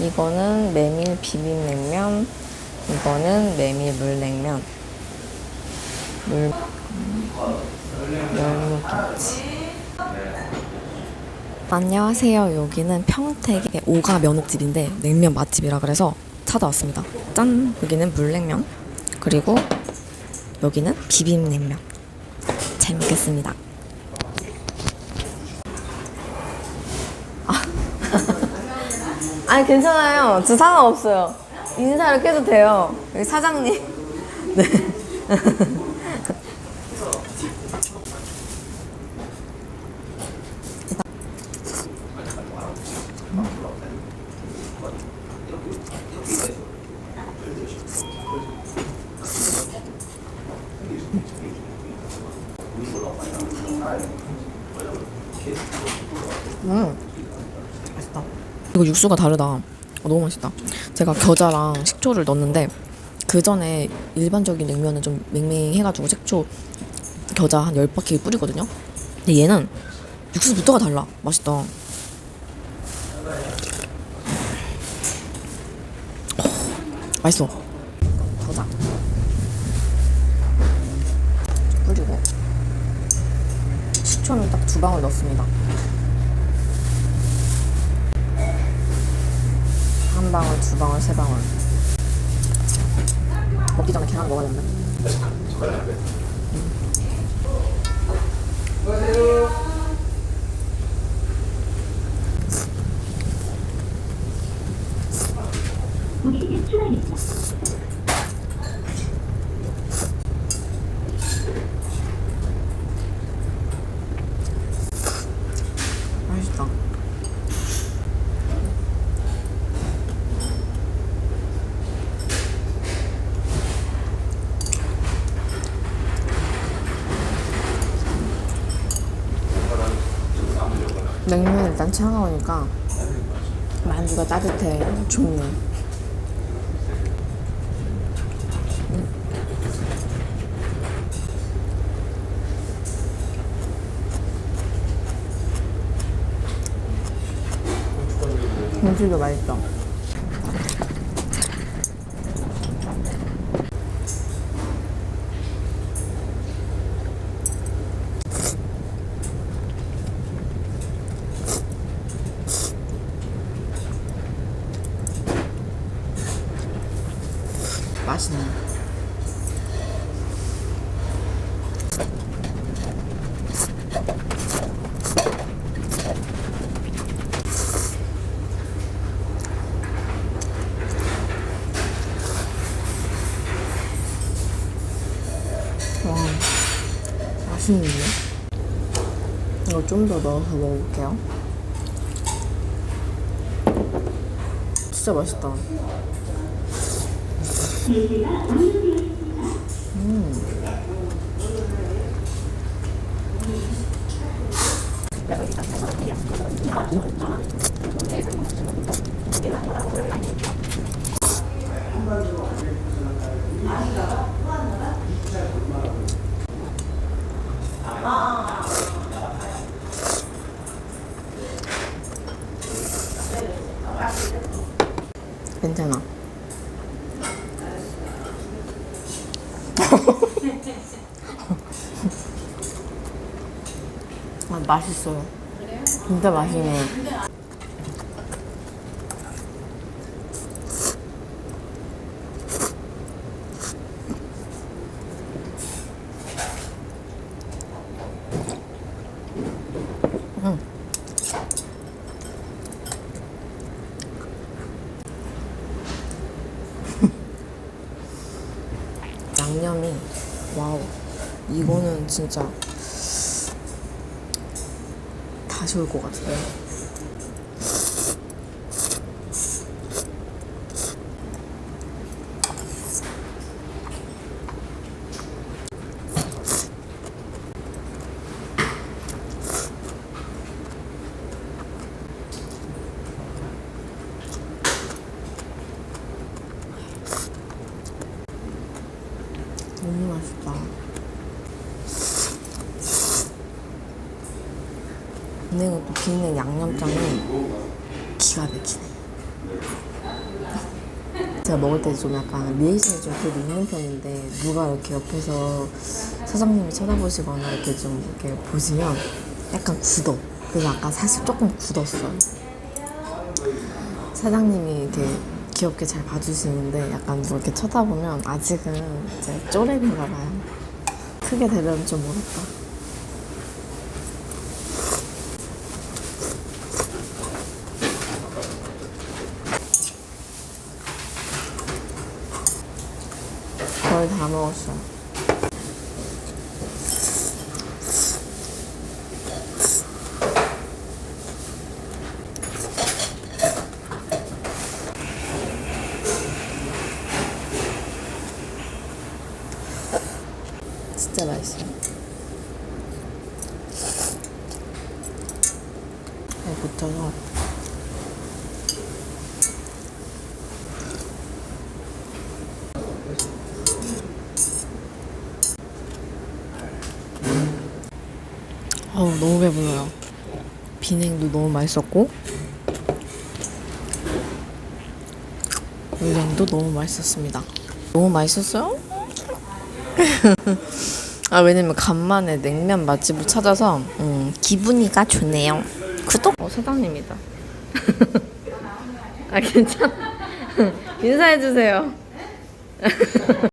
이거는 메밀 비빔냉면. 이거는 메밀 물냉면. 물 열무김치. 안녕하세요. 여기는 평택의 오가 면옥집인데 냉면 맛집이라 그래서 찾아왔습니다. 짠! 여기는 물냉면. 그리고 여기는 비빔냉면. 잘 먹겠습니다. 아니 괜찮아요. 저 상관없어요. 인사를 깨도 돼요. 여기 사장님. 네. 맛있다. 이거 육수가 다르다. 어, 너무 맛있다. 제가 겨자랑 식초를 넣었는데 그 전에 일반적인 냉면은 좀 맹맹해가지고 식초 겨자 한 10바퀴 뿌리거든요. 근데 얘는 육수부터가 달라. 맛있다. 어, 맛있어. 겨자. 뿌리고 식초는 딱 두 방울 넣습니다. 한 방울, 두 방울, 세 방울. 먹기 전에 계란 먹어야 된다. 맛있다. 냉면 일단 차가우니까 만두가 따뜻해 좋네. 김치도 맛있어 맛있네 와 맛있는데? 이거 좀 더 넣어서 먹어볼게요. 진짜 맛있다 괜찮아. 아, 맛있어요. 진짜 맛있네 양념이 와우 이거는 진짜 다시 올 것 같아요. 너무 맛있다. 비냉은 또 비냉 양념장이 기가 막히네. 제가 먹을 때 좀 약간 리액션이 좀 그래도 있는 편인데 누가 이렇게 옆에서 사장님이 쳐다보시거나 이렇게 좀 이렇게 보시면 약간 굳어. 그래서 아까 사실 조금 굳었어요. 사장님이 이렇게 귀엽게 잘 봐주시는데 약간 뭐 이렇게 쳐다보면 아직은 이제 쪼렙인가 봐요. 크게 되면 좀 모를까. 거의 다 먹었어요. 진짜 맛있어요. 네, 붙어서 너무 배불러요. 비냉도 너무 맛있었고 물냉도 너무 맛있었습니다. 너무 맛있었어요? 아 왜냐면 간만에 냉면 맛집을 찾아서 음, 기분이가 좋네요. 구독. 어 사장님이다. 아 괜찮. 인사해 주세요.